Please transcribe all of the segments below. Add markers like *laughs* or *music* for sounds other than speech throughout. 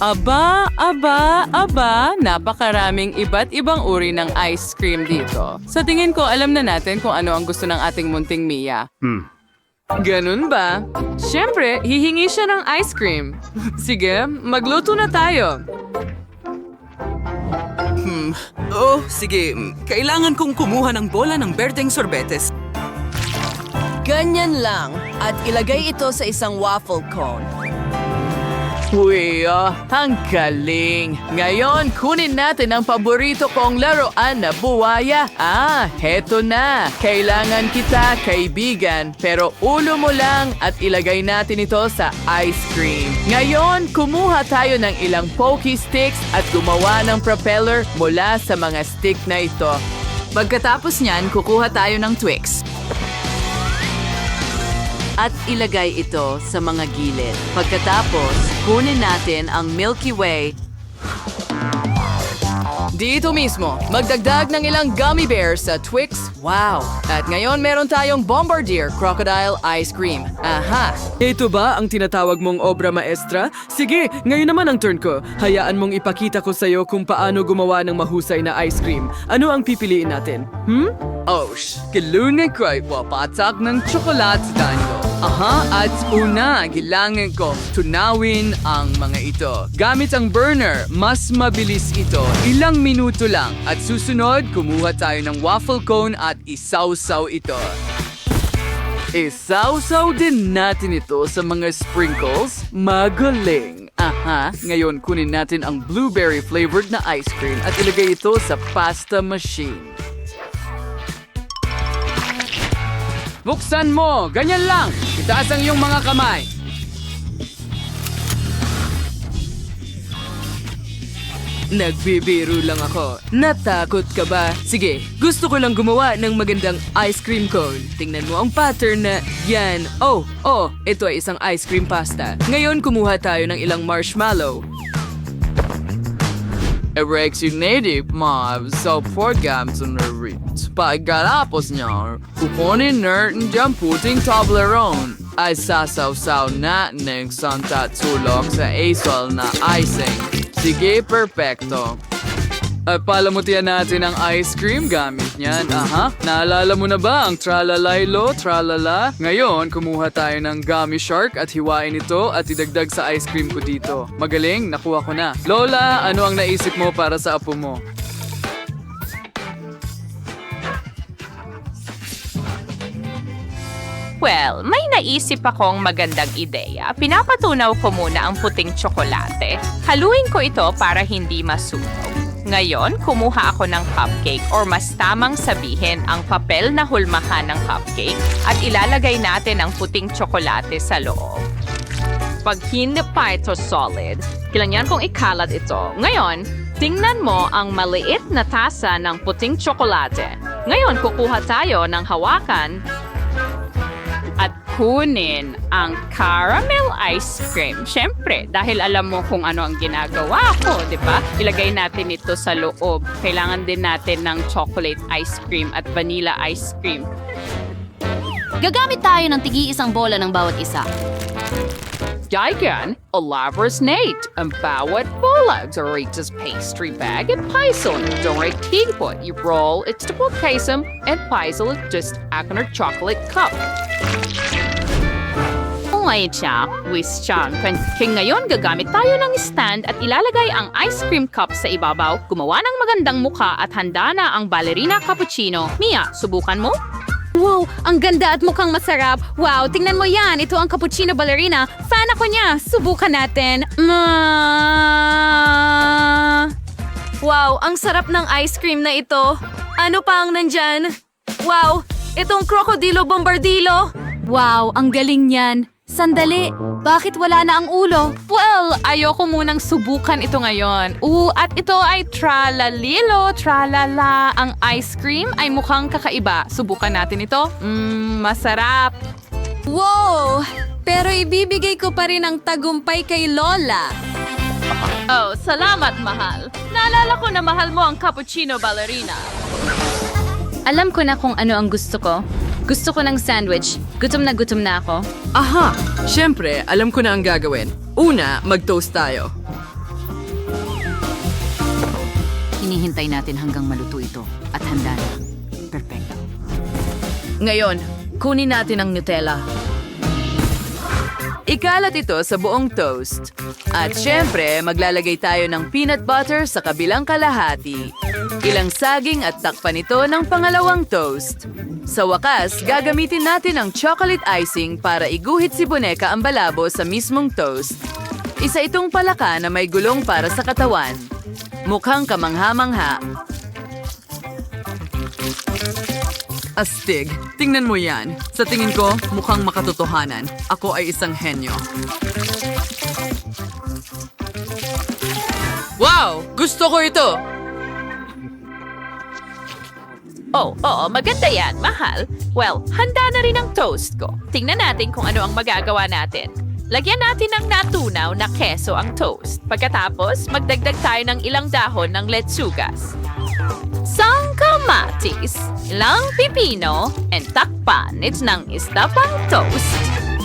Aba, aba, aba, napakaraming iba't ibang uri ng ice cream dito. Sa tingin ko, alam na natin kung ano ang gusto ng ating munting Mia. Ganun ba? Siyempre, hihingi siya ng ice cream. *laughs* Sige, magluto na tayo. Oh, sige. Kailangan kong kumuha ng bola ng berdeng sorbetes. Ganyan lang. At ilagay ito sa isang waffle cone. Uy, ah, ang galing. Ngayon, kunin natin ang paborito kong laruan na buwaya. Ah, heto na. Kailangan kita, kaibigan. Pero ulo mo lang at ilagay natin ito sa ice cream. Ngayon, kumuha tayo ng ilang pokey sticks at gumawa ng propeller mula sa mga stick na ito. Pagkatapos niyan, kukuha tayo ng Twix. At ilagay ito sa mga gilid. Pagkatapos, kunin natin ang Milky Way Dito mismo, magdagdag ng ilang gummy bears sa Twix. Wow! At ngayon meron tayong Bombardier Crocodile Ice Cream. Aha! Ito ba ang tinatawag mong obra maestra? Sige, ngayon naman ang turn ko. Hayaan mong ipakita ko sa'yo kung paano gumawa ng mahusay na ice cream. Ano ang pipiliin natin? Hmm? Oh, sh! Kilungan ko ay wapatak ng tsokolate sa danyo. Aha, at una, kailangan ko tunawin ang mga ito. Gamit ang burner, mas mabilis ito. Ilang minuto lang. At susunod, kumuha tayo ng waffle cone at isawsaw ito. Isawsaw din natin ito sa mga sprinkles. Magaling! Aha, ngayon kunin natin ang blueberry flavored na ice cream at ilagay ito sa pasta machine. Buksan mo! Ganyan lang! Itaas ang iyong mga kamay! Nagbibiro lang ako. Natakot ka ba? Sige, gusto ko lang gumawa ng magandang ice cream cone. Tingnan mo ang pattern na yan. Oh, oh, ito ay isang ice cream pasta. Ngayon kumuha tayo ng ilang marshmallow. Erects native mobs sa programs on the roots. Pagkalapos niya, kukunin natin dyan puting Toblerone ay sasaw-saw na ng santa tulok sa asol na icing. Sige, perfecto. At palamutian natin ang ice cream gamit niyan. Aha, naalala mo na ba ang tralalaylo, tralala? Ngayon, kumuha tayo ng gummy shark at hiwain ito at idagdag sa ice cream ko dito. Magaling, nakuha ko na. Lola, ano ang naisip mo para sa apo mo? Well, may naisip akong magandang ideya. Pinapatunaw ko muna ang puting tsokolate. Haluin ko ito para hindi masunog. Ngayon, kumuha ako ng cupcake or mas tamang sabihin ang papel na hulmahan ng cupcake at ilalagay natin ang puting tsokolate sa loob. Pag hindi pa ito solid, kailangan kong ikalat ito. Ngayon, tingnan mo ang maliit na tasa ng puting tsokolate. Ngayon, kukuha tayo ng hawakan kunin ang caramel ice cream. Siyempre, dahil alam mo kung ano ang ginagawa ko, di ba? Ilagay natin ito sa loob. Kailangan din natin ng chocolate ice cream at vanilla ice cream. Gagamit tayo ng tigi-isang bola ng bawat isa. Digan, elaborate Nate, ang bawat bola Doritos pastry bag at paisel. Direct higpot, you roll its double casum and paisel just akin chocolate cup. Ngayon siya, wish siya. Kaya ngayon gagamit tayo ng stand at ilalagay ang ice cream cup sa ibabaw, gumawa ng magandang mukha at handa na ang ballerina cappuccino. Mia, subukan mo? Wow, ang ganda at mukhang masarap. Wow, tingnan mo yan. Ito ang cappuccino ballerina. Fan ako niya. Subukan natin. Ma... Wow, ang sarap ng ice cream na ito. Ano pa ang nandyan? Wow, itong krokodilo bombardilo. Wow, ang galing niyan. Sandali, bakit wala na ang ulo? Well, ayoko munang subukan ito ngayon. Oo, at ito ay tralalilo, tralala. Ang ice cream ay mukhang kakaiba. Subukan natin ito. Mmm, masarap. Wow! Pero ibibigay ko pa rin ang tagumpay kay Lola. Oh, salamat, mahal. Naalala ko na mahal mo ang cappuccino ballerina. Alam ko na kung ano ang gusto ko. Gusto ko ng sandwich. Gutom na gutom na ako. Aha! Siyempre, alam ko na ang gagawin. Una, mag-toast tayo. Hinihintay natin hanggang maluto ito at handa na. Perfecto. Ngayon, kunin natin ang Nutella. Ikalat ito sa buong toast. At syempre, maglalagay tayo ng peanut butter sa kabilang kalahati. Ilang saging at takpan ito ng pangalawang toast. Sa wakas, gagamitin natin ang chocolate icing para iguhit si Boneka ang balabo sa mismong toast. Isa itong palaka na may gulong para sa katawan. Mukhang kamangha-mangha. Astig, tingnan mo yan. Sa tingin ko, mukhang makatotohanan. Ako ay isang henyo. Wow! Gusto ko ito! Oh, oo, maganda yan, mahal. Well, handa na rin ang toast ko. Tingnan natin kung ano ang magagawa natin. Lagyan natin ng natunaw na keso ang toast. Pagkatapos, magdagdag tayo ng ilang dahon ng letsugas. Isang kamatis, ilang pipino, and takpan it ng isda pang toast.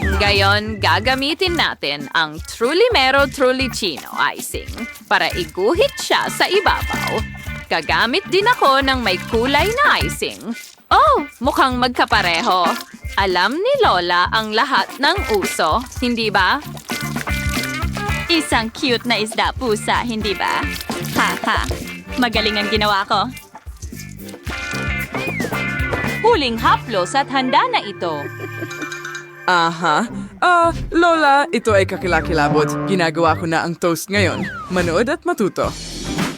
Ngayon, gagamitin natin ang Trulimero Trulicino icing para iguhit siya sa ibabaw. Gagamit din ako ng may kulay na icing. Oh, mukhang magkapareho. Alam ni Lola ang lahat ng uso, hindi ba? Isang cute na isda pusa, hindi ba? Ha ha. Magaling ang ginawa ko. Huling haplos at handa na ito. Aha. Ah, Lola, ito ay kakilakilabot. Ginagawa ko na ang toast ngayon. Manood at matuto.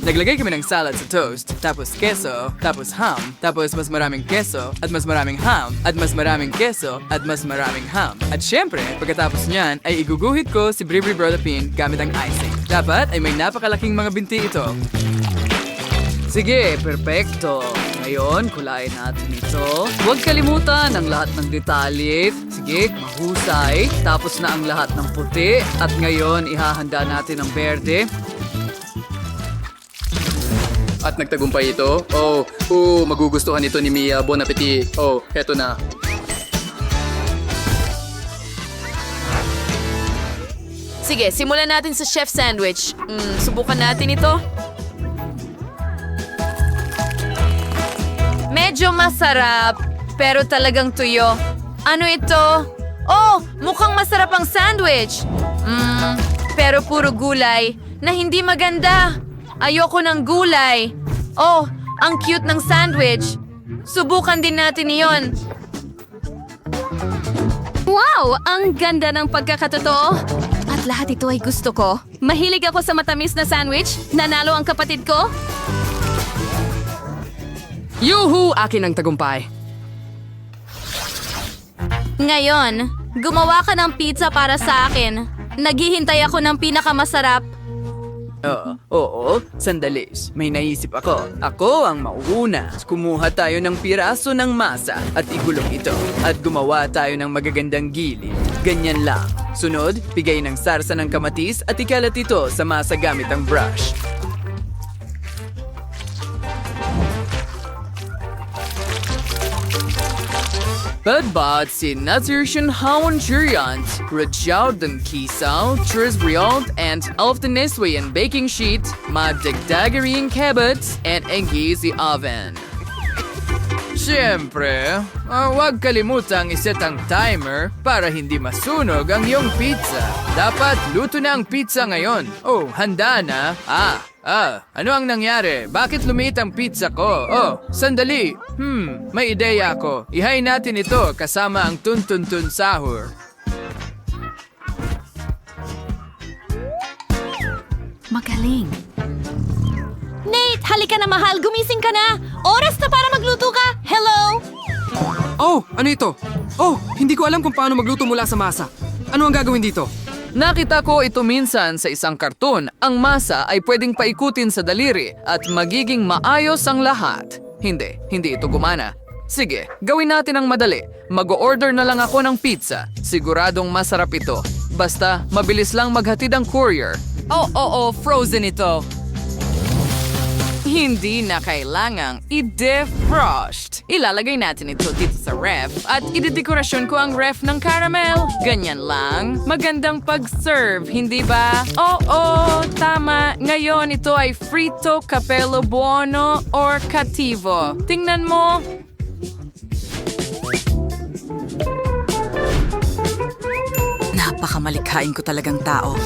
Naglagay kami ng salad sa toast, tapos keso, tapos ham, tapos mas maraming keso, at mas maraming ham, at mas maraming keso, at mas maraming ham. At syempre, pagkatapos niyan, ay iguguhit ko si Bribri Brodapin gamit ang icing. Dapat ay may napakalaking mga binti ito. Sige, perpekto. Ngayon, kulayin natin ito. Huwag kalimutan ang lahat ng detalye. Sige, mahusay. Tapos na ang lahat ng puti. At ngayon, ihahanda natin ang berde. At nagtagumpay ito. Oh, oh, magugustuhan ito ni Mia. Bon appetit. Oh, heto na. Sige, simulan natin sa chef sandwich. Mm, subukan natin ito. Medyo masarap, pero talagang tuyo. Ano ito? Oh, mukhang masarap ang sandwich. Mm, pero puro gulay na hindi maganda. Ayoko ng gulay. Oh, ang cute ng sandwich. Subukan din natin iyon. Wow! Ang ganda ng pagkakatotoo. At lahat ito ay gusto ko. Mahilig ako sa matamis na sandwich. Nanalo ang kapatid ko. Yuhu! Akin ang tagumpay. Ngayon, gumawa ka ng pizza para sa akin. Naghihintay ako ng pinakamasarap. Oo, oo, sandali. May naisip ako. Ako ang mauuna. Kumuha tayo ng piraso ng masa at igulong ito. At gumawa tayo ng magagandang gilid. Ganyan lang. Sunod, bigay ng sarsa ng kamatis at ikalat ito sa masa gamit ang brush. Bedbot si Nazirchen Hawan Juriant, Rajaud den Kiesau, Tris Brialt, and Elf and Baking Sheet, Madagdagarian Cabot, and Engizi Oven. Siyempre, ah, huwag kalimutang iset ang timer para hindi masunog ang iyong pizza. Dapat luto na ang pizza ngayon. Oh, handa na. Ah, ah, ano ang nangyari? Bakit lumiit ang pizza ko? Oh, sandali. Hmm, may ideya ako. Ihay natin ito kasama ang tun-tun-tun sahur. Magaling. Nate, halika na mahal. Gumising ka na. Oras na para magluto ka. Hello? Oh, ano ito? Oh, hindi ko alam kung paano magluto mula sa masa. Ano ang gagawin dito? Nakita ko ito minsan sa isang karton. Ang masa ay pwedeng paikutin sa daliri at magiging maayos ang lahat. Hindi, hindi ito gumana. Sige, gawin natin ang madali. Mag-order na lang ako ng pizza. Siguradong masarap ito. Basta, mabilis lang maghatid ang courier. Oh, oo, frozen ito. Hindi na kailangang i-defrost. Ilalagay natin ito dito sa ref at idedekorasyon ko ang ref ng caramel. Ganyan lang. Magandang pag-serve, hindi ba? Oo, tama. Ngayon ito ay frito, capello buono, or cativo. Tingnan mo, Napakamalikhain ko talagang tao.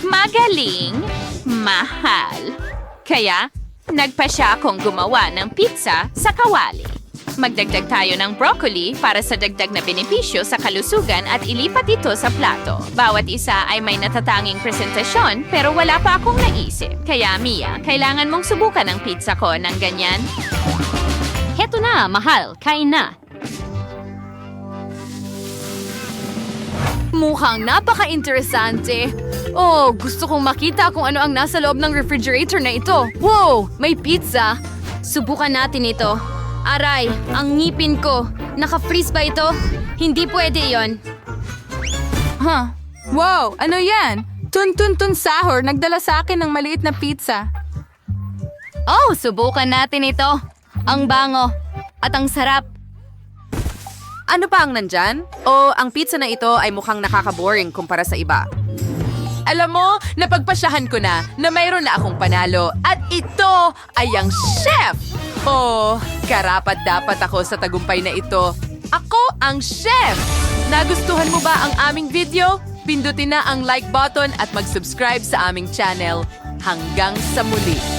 Magaling, mahal. Kaya, nagpa siya akong gumawa ng pizza sa kawali. Magdagdag tayo ng broccoli para sa dagdag na benepisyo sa kalusugan at ilipat ito sa plato. Bawat isa ay may natatanging presentasyon pero wala pa akong naisip. Kaya Mia, kailangan mong subukan ang pizza ko ng ganyan. Heto na, mahal. Kain na. Mukhang napaka-interesante. Oh, gusto kong makita kung ano ang nasa loob ng refrigerator na ito. Wow! May pizza. Subukan natin ito. Aray, ang ngipin ko. Naka-freeze ba ito? Hindi pwede yon. Huh. Wow, ano yan? Tun-tun-tun sahor, nagdala sa akin ng maliit na pizza. Oh, subukan natin ito. Ang bango. At ang sarap. Ano pa ang nandyan? O ang pizza na ito ay mukhang nakaka-boring kumpara sa iba? Alam mo, napagpasyahan ko na na mayroon na akong panalo at ito ay ang chef! Oh, karapat dapat ako sa tagumpay na ito. Ako ang chef! Nagustuhan mo ba ang aming video? Pindutin na ang like button at mag-subscribe sa aming channel. Hanggang sa muli!